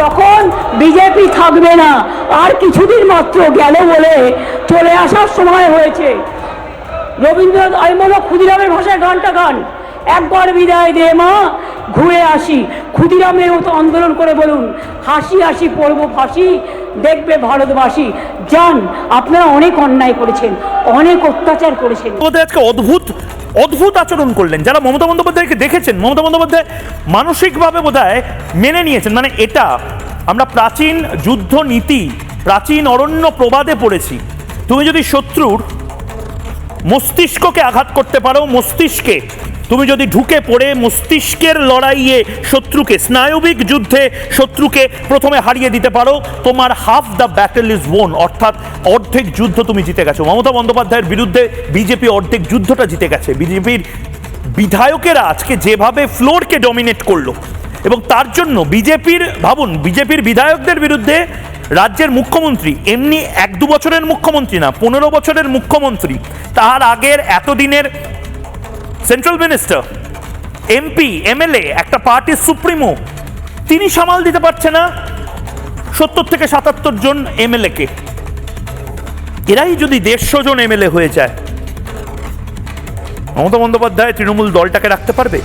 যখন বিজেপি থাকবে না, আর কিছুদিন মাত্র গেল বলে চলে আসার সময় হয়েছে। রবীন্দ্রনাথ, আমি বলো ক্ষুদিরামের ভাষায় গানটা গান। একবার বিদায় দে মা, ঘুরে আসি। ক্ষুদিরামের মতো আন্দোলন করে বলুন, হাসি হাসি পড়ব ফাঁসি, দেখবে ভারতবাসী। যান, আপনারা অনেক অন্যায় করেছেন, অনেক অত্যাচার করেছেন। আজকে অদ্ভুত অদ্ভুত আচরণ করলেন। যারা মমতা বন্দ্যোপাধ্যায়কে দেখেছেন, মমতা বন্দ্যোপাধ্যায় মানসিকভাবে বোধ মেনে নিয়েছেন। মানে এটা, আমরা প্রাচীন যুদ্ধ নীতি প্রাচীন অরণ্য প্রবাদে পড়েছি। তুমি যদি শত্রুর মস্তিষ্ককে আঘাত করতে পারো, মস্তিষ্কে তুমি যদি ঢুকে পড়ে মস্তিষ্কের লড়াইয়ে শত্রুকে, স্নায়বিক যুদ্ধে শত্রুকে প্রথমে হারিয়ে দিতে পারো, তোমার half the battle is won অর্থাৎ অর্ধেক যুদ্ধ তুমি জিতে গেছো। মমতা বন্দ্যোপাধ্যায়ের বিরুদ্ধে বিজেপি অর্ধেক যুদ্ধটা জিতে গেছে। বিজেপির বিধায়কেরা আজকে যেভাবে ফ্লোরকে ডমিনেট করল, এবং তার জন্য বিজেপির, ভাবুন, বিজেপির বিধায়কদের বিরুদ্ধে রাজ্যের মুখ্যমন্ত্রী, এমনি এক দু বছরের মুখ্যমন্ত্রী না, পনেরো বছরের মুখ্যমন্ত্রী, তার আগের এতদিনের সেন্ট্রাল মিনিস্টার এমপি এমএলএ একটা পার্টির সুপ্রিমো তিনি সামাল দিতে পারছে না সত্তর থেকে সাতাত্তর জন এমএলএ কে। এরাই যদি দেড়শো জন এমএলএ হয়ে যায়, মমতা বন্দ্যোপাধ্যায় তৃণমূল দলটাকে রাখতে পারবে?